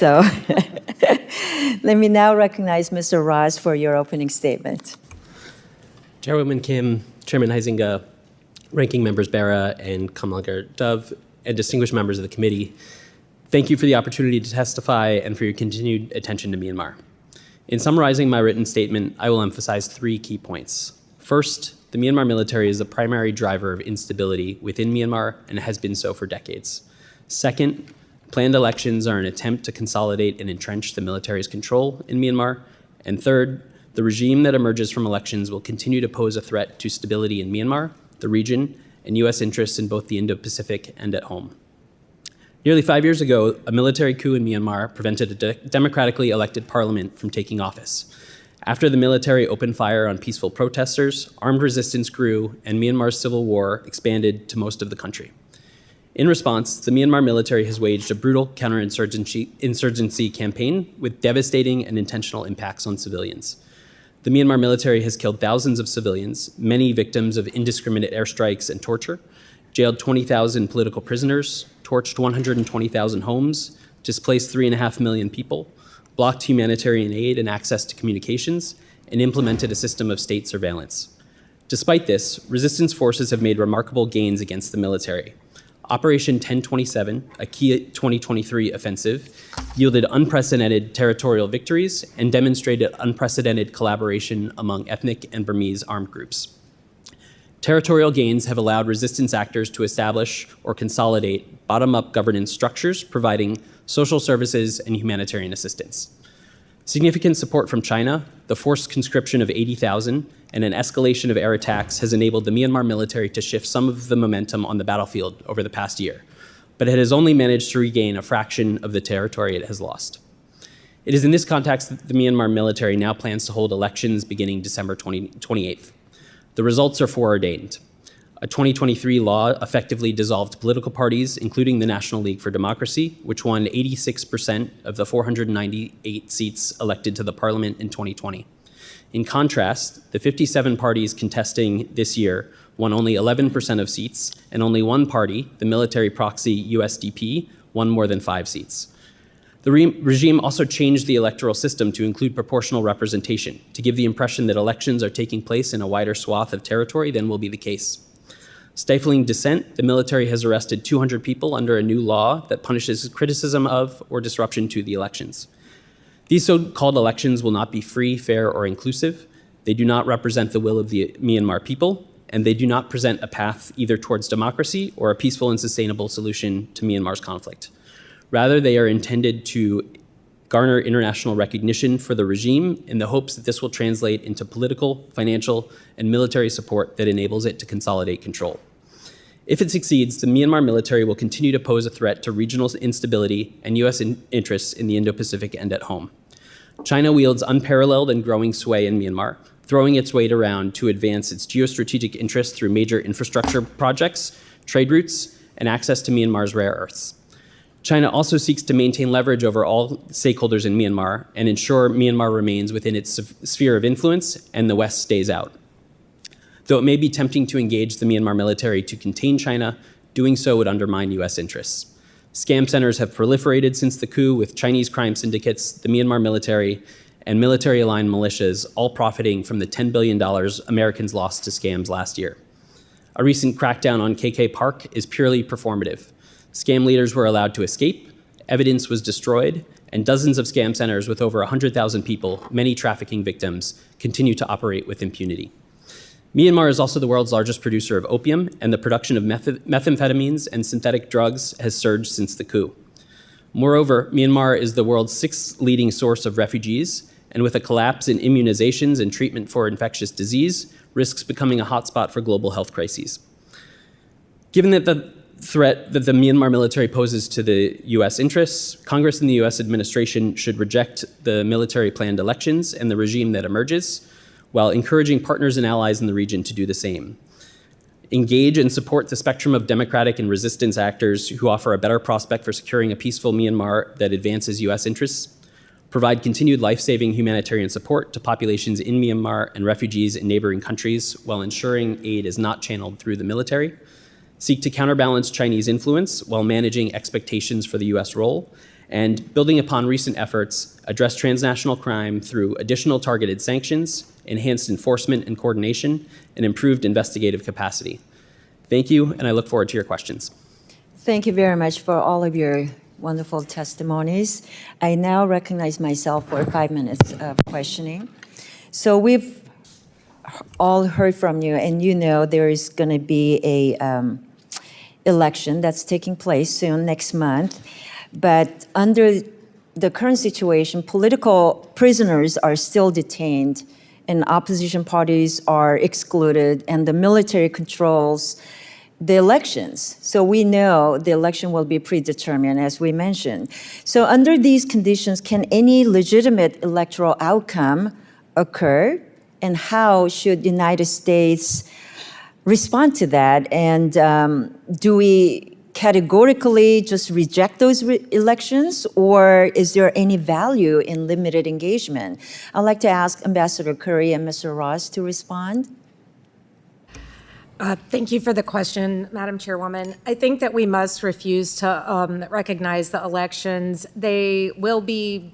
So let me now recognize Mr. Ross for your opening statement. Chairwoman Kim, Chairman Huizinga, Ranking Members Bera and Kamalagar Dove, and distinguished members of the committee, thank you for the opportunity to testify and for your continued attention to Myanmar. In summarizing my written statement, I will emphasize three key points. First, the Myanmar military is the primary driver of instability within Myanmar and has been so for decades. Second, planned elections are an attempt to consolidate and entrench the military's control in Myanmar. And third, the regime that emerges from elections will continue to pose a threat to stability in Myanmar, the region, and U.S. interests in both the Indo Pacific and at home. Nearly five years ago, a military coup in Myanmar prevented a de- democratically elected parliament from taking office. After the military opened fire on peaceful protesters, armed resistance grew, and Myanmar's civil war expanded to most of the country. In response, the Myanmar military has waged a brutal counterinsurgency insurgency campaign with devastating and intentional impacts on civilians. The Myanmar military has killed thousands of civilians, many victims of indiscriminate airstrikes and torture, jailed 20,000 political prisoners, torched 120,000 homes, displaced 3.5 million people, blocked humanitarian aid and access to communications, and implemented a system of state surveillance. Despite this, resistance forces have made remarkable gains against the military. Operation 1027, a key 2023 offensive, yielded unprecedented territorial victories and demonstrated unprecedented collaboration among ethnic and Burmese armed groups. Territorial gains have allowed resistance actors to establish or consolidate bottom up governance structures, providing social services and humanitarian assistance. Significant support from China, the forced conscription of 80,000, and an escalation of air attacks has enabled the Myanmar military to shift some of the momentum on the battlefield over the past year, but it has only managed to regain a fraction of the territory it has lost. It is in this context that the Myanmar military now plans to hold elections beginning December 20, 28th. The results are foreordained. A 2023 law effectively dissolved political parties, including the National League for Democracy, which won 86% of the 498 seats elected to the parliament in 2020. In contrast, the 57 parties contesting this year won only 11% of seats, and only one party, the military proxy USDP, won more than five seats. The re- regime also changed the electoral system to include proportional representation, to give the impression that elections are taking place in a wider swath of territory than will be the case. Stifling dissent, the military has arrested 200 people under a new law that punishes criticism of or disruption to the elections. These so called elections will not be free, fair, or inclusive. They do not represent the will of the Myanmar people, and they do not present a path either towards democracy or a peaceful and sustainable solution to Myanmar's conflict. Rather, they are intended to garner international recognition for the regime in the hopes that this will translate into political, financial, and military support that enables it to consolidate control. If it succeeds, the Myanmar military will continue to pose a threat to regional instability and U.S. In- interests in the Indo Pacific and at home. China wields unparalleled and growing sway in Myanmar, throwing its weight around to advance its geostrategic interests through major infrastructure projects, trade routes, and access to Myanmar's rare earths. China also seeks to maintain leverage over all stakeholders in Myanmar and ensure Myanmar remains within its sphere of influence and the West stays out. Though it may be tempting to engage the Myanmar military to contain China, doing so would undermine U.S. interests. Scam centers have proliferated since the coup, with Chinese crime syndicates, the Myanmar military, and military aligned militias all profiting from the $10 billion Americans lost to scams last year. A recent crackdown on KK Park is purely performative. Scam leaders were allowed to escape, evidence was destroyed, and dozens of scam centers with over 100,000 people, many trafficking victims, continue to operate with impunity. Myanmar is also the world's largest producer of opium, and the production of meth- methamphetamines and synthetic drugs has surged since the coup. Moreover, Myanmar is the world's sixth leading source of refugees, and with a collapse in immunizations and treatment for infectious disease, risks becoming a hotspot for global health crises. Given that the threat that the Myanmar military poses to the US interests, Congress and the US administration should reject the military planned elections and the regime that emerges, while encouraging partners and allies in the region to do the same. Engage and support the spectrum of democratic and resistance actors who offer a better prospect for securing a peaceful Myanmar that advances US interests. Provide continued life saving humanitarian support to populations in Myanmar and refugees in neighboring countries while ensuring aid is not channeled through the military seek to counterbalance Chinese influence while managing expectations for the US role, and building upon recent efforts, address transnational crime through additional targeted sanctions, enhanced enforcement and coordination, and improved investigative capacity. Thank you, and I look forward to your questions. Thank you very much for all of your wonderful testimonies. I now recognize myself for five minutes of questioning. So we've all heard from you, and you know there is going to be a um, election that's taking place soon next month. But under the current situation, political prisoners are still detained, and opposition parties are excluded, and the military controls the elections. So we know the election will be predetermined, as we mentioned. So under these conditions, can any legitimate electoral outcome occur? And how should the United States respond to that? And um, do we categorically just reject those re- elections, or is there any value in limited engagement? I'd like to ask Ambassador Curry and Mr. Ross to respond. Uh, Thank you for the question, Madam Chairwoman. I think that we must refuse to um, recognize the elections. They will be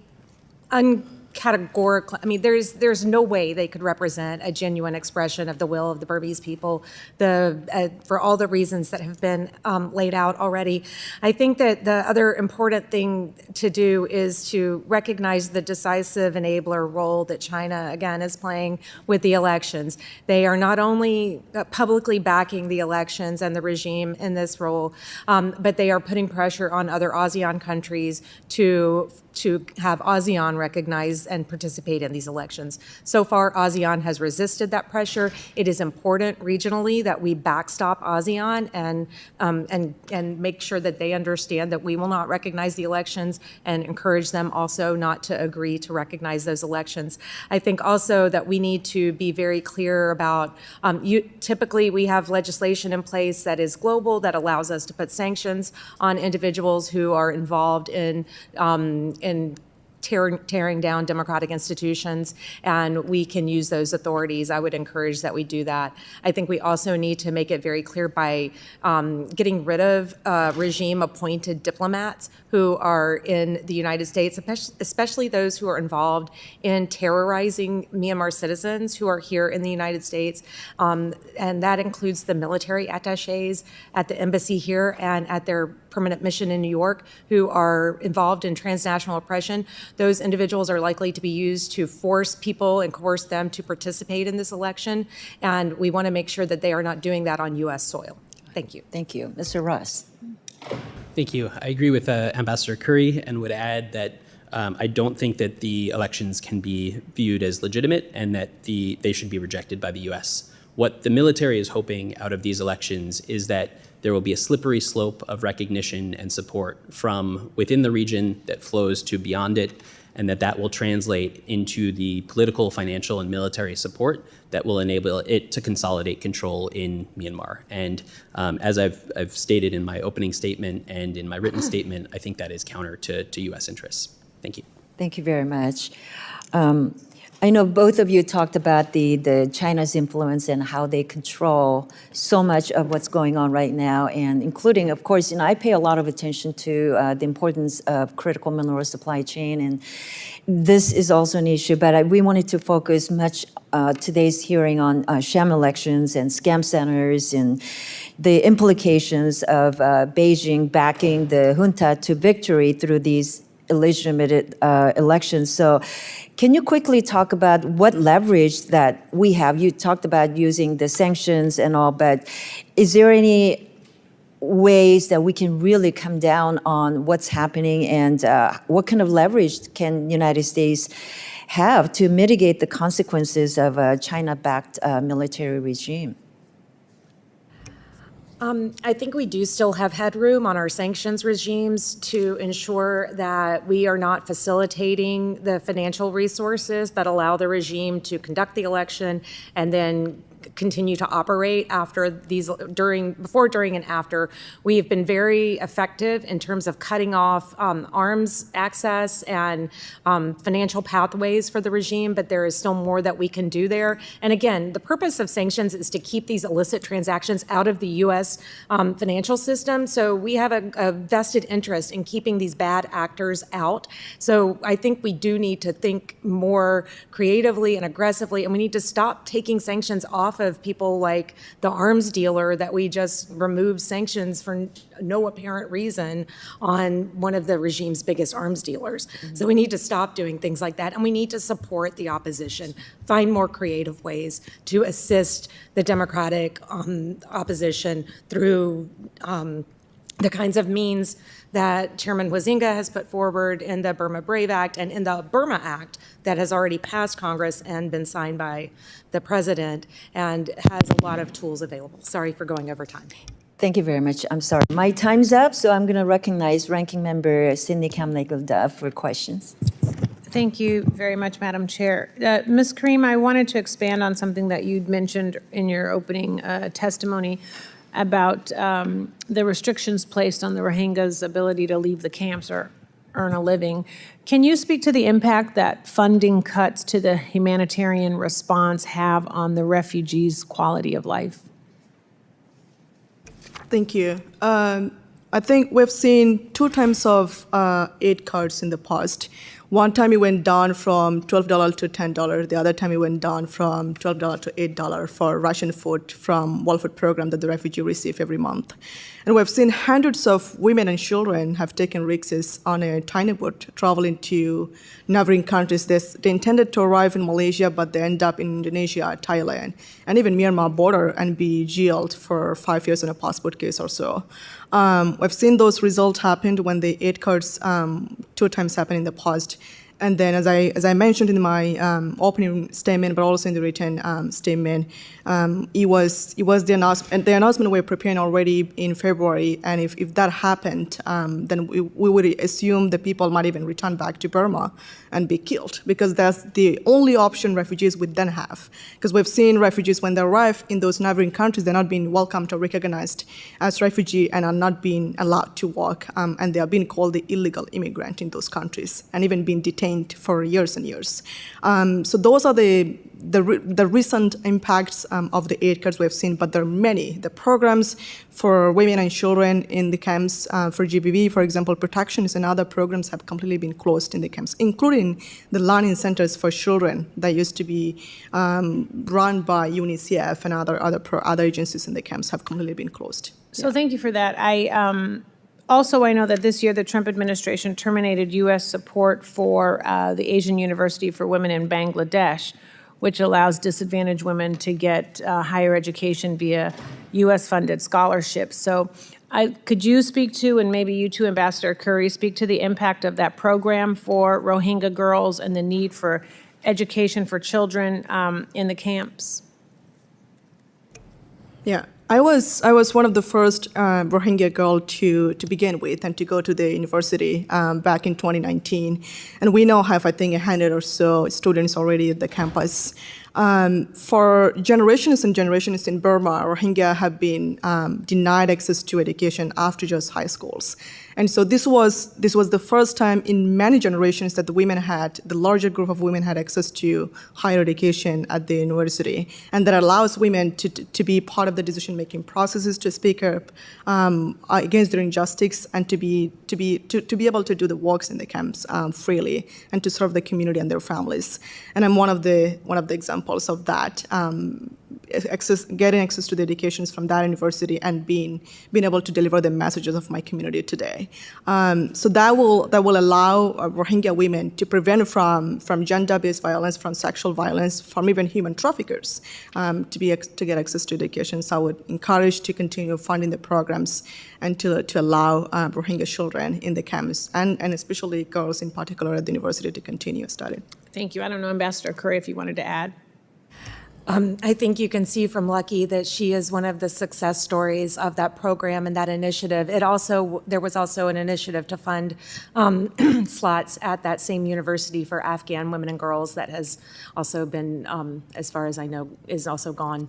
uncategorical. I mean, there's, there's no way they could represent a genuine expression of the will of the Burmese people, the, uh, for all the reasons that have been um, laid out already. I think that the other important thing to do is to recognize the decisive enabler role that China, again, is playing with the elections. They are not only uh, publicly backing the elections and the regime in this role, um, but they are putting pressure on other ASEAN countries to to have ASEAN recognize and participate in these elections. So far, ASEAN has resisted that pressure. It is important regionally that we backstop ASEAN and, um, and, and make sure that they understand that we will not recognize the elections and encourage them also not to agree to recognize those elections. I think also that we need to be very clear about, um, you, typically we have legislation in place that is global that allows us to put sanctions on individuals who are involved in, um, in tearing, tearing down democratic institutions, and we can use those authorities. I would encourage that we do that. I think we also need to make it very clear by um, getting rid of uh, regime-appointed diplomats who are in the United States, especially- especially those who are involved in terrorizing Myanmar citizens who are here in the United States. Um, and that includes the military attaches at the embassy here and at their permanent mission in New York who are involved in transnational oppression. Those individuals are likely to be used to force people and coerce them to participate in this election. And we want to make sure that they are not doing that on U.S. soil. Thank you. Thank you. Mr. Ross. Thank you. I agree with uh, Ambassador Curry and would add that um, I don't think that the elections can be viewed as legitimate and that the, they should be rejected by the U.S. What the military is hoping out of these elections is that there will be a slippery slope of recognition and support from within the region that flows to beyond it, and that that will translate into the political, financial, and military support that will enable it to consolidate control in Myanmar. And um, as I've, I've stated in my opening statement and in my written statement, I think that is counter to, to U.S. interests. Thank you. Thank you very much. Um, I know both of you talked about the, the China's influence and how they control so much of what's going on right now, and including, of course, you know, I pay a lot of attention to uh, the importance of critical mineral supply chain, and this is also an issue. But I, we wanted to focus much uh, today's hearing on uh, sham elections and scam centers and the implications of uh, Beijing backing the junta to victory through these illegitimate uh, elections. So, can you quickly talk about what leverage that we have? You talked about using the sanctions and all, but is there any ways that we can really come down on what's happening and uh, what kind of leverage can United States have to mitigate the consequences of a China-backed uh, military regime? Um, I think we do still have headroom on our sanctions regimes to ensure that we are not facilitating the financial resources that allow the regime to conduct the election and then continue to operate after these, during, before, during, and after. We have been very effective in terms of cutting off um, arms access and um, financial pathways for the regime, but there is still more that we can do there. And again, the purpose of sanctions is to keep these illicit transactions out of the U.S. um, financial system. So we have a, a vested interest in keeping these bad actors out. So I think we do need to think more creatively and aggressively, and we need to stop taking sanctions off of people like the arms dealer that we just removed sanctions for no apparent reason on one of the regime's biggest arms dealers. So we need to stop doing things like that, and we need to support the opposition, find more creative ways to assist the democratic um, opposition through um, the kinds of means that Chairman Huizinga has put forward in the Burma Brave Act and in the Burma Act that has already passed Congress and been signed by the president and has a lot of tools available. Sorry for going over time. Thank you very much. I'm sorry. My time's up, so I'm going to recognize Ranking Member Cindy Kamnagle Dove for questions. Thank you very much, Madam Chair. Uh, Ms. Kareem, I wanted to expand on something that you'd mentioned in your opening uh, testimony about um, the restrictions placed on the Rohingyas' ability to leave the camps or earn a living. Can you speak to the impact that funding cuts to the humanitarian response have on the refugees' quality of life? Thank you. Um, I think we've seen two types of uh, aid cards in the past. One time it went down from $12 to $10. The other time it went down from $12 to $8 for Russian food from World Food Program that the refugee receive every month. And we've seen hundreds of women and children have taken risks on a tiny boat traveling to neighboring countries. They, they intended to arrive in Malaysia, but they end up in Indonesia, Thailand, and even Myanmar border and be jailed for five years in a passport case or so. Um, we've seen those results happen when the aid cards um, two times happened in the past. And then, as I as I mentioned in my um, opening statement, but also in the written um, statement, um, it was it was the announcement. The announcement we we're preparing already in February, and if, if that happened, um, then we, we would assume the people might even return back to Burma and be killed because that's the only option refugees would then have. Because we've seen refugees when they arrive in those neighboring countries, they're not being welcomed or recognized as refugee and are not being allowed to work, um, and they are being called the illegal immigrant in those countries, and even being detained for years and years. Um, so those are the the, re- the recent impacts um, of the aid cuts we've seen, but there are many. The programs for women and children in the camps, uh, for GBV, for example, protections and other programs have completely been closed in the camps, including the learning centers for children that used to be um, run by UNICEF and other other pro- other agencies in the camps have completely been closed. So thank you for that. I, um, also, I know that this year the Trump administration terminated U.S. support for uh, the Asian University for Women in Bangladesh, which allows disadvantaged women to get uh, higher education via U.S.-funded scholarships. So I, could you speak to, and maybe you too, Ambassador Curry, speak to the impact of that program for Rohingya girls and the need for education for children um, in the camps? Yeah, I was I was one of the first uh, Rohingya girl to to begin with and to go to the university um, back in 2019, and we now have I think a hundred or so students already at the campus. Um, for generations and generations in Burma, Rohingya have been um, denied access to education after just high schools. And so this was this was the first time in many generations that the women had the larger group of women had access to higher education at the university, and that allows women to to be part of the decision making processes, to speak up um, against their injustice, and to be to be to, to be able to do the works in the camps um, freely and to serve the community and their families. And I'm one of the one of the examples of that. Um, access, getting access to the educations from that university and being being able to deliver the messages of my community today. Um, so that will that will allow uh, Rohingya women to prevent from from gender-based violence, from sexual violence, from even human traffickers um, to be to get access to education. So I would encourage to continue funding the programs and to to allow uh, Rohingya children in the camps and and especially girls in particular at the university to continue studying. Thank you. I don't know, Ambassador Curry, if you wanted to add. Um, I think you can see from Lucky that she is one of the success stories of that program and that initiative. It also, there was also an initiative to fund um, slots at that same university for Afghan women and girls that has also been, um, as far as I know, is also gone.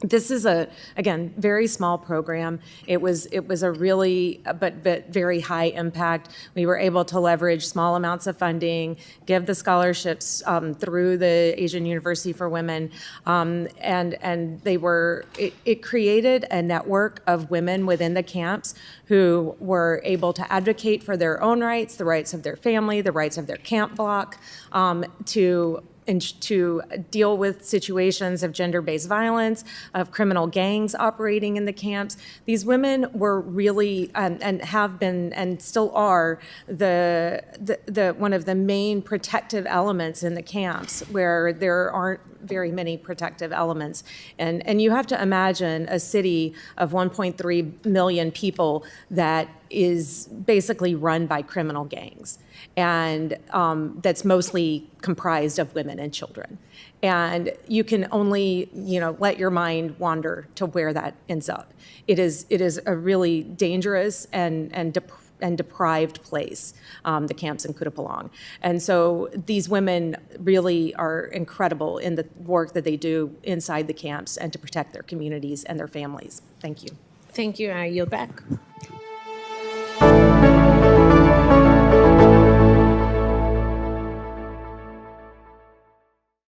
This is a, again, very small program. It was, it was a really, but, but very high impact. We were able to leverage small amounts of funding, give the scholarships um, through the Asian University for Women, um, and, and they were, it, it created a network of women within the camps who were able to advocate for their own rights, the rights of their family, the rights of their camp block, um, to and to deal with situations of gender-based violence, of criminal gangs operating in the camps. These women were really, um, and have been, and still are, the, the, the, one of the main protective elements in the camps, where there aren't very many protective elements. And, and you have to imagine a city of 1.3 million people that is basically run by criminal gangs and um, that's mostly comprised of women and children. And you can only, you know, let your mind wander to where that ends up. It is, it is a really dangerous and, and dep- and deprived place, um, the camps in Kutupalong. And so these women really are incredible in the work that they do inside the camps and to protect their communities and their families. Thank you. Thank you, I yield back.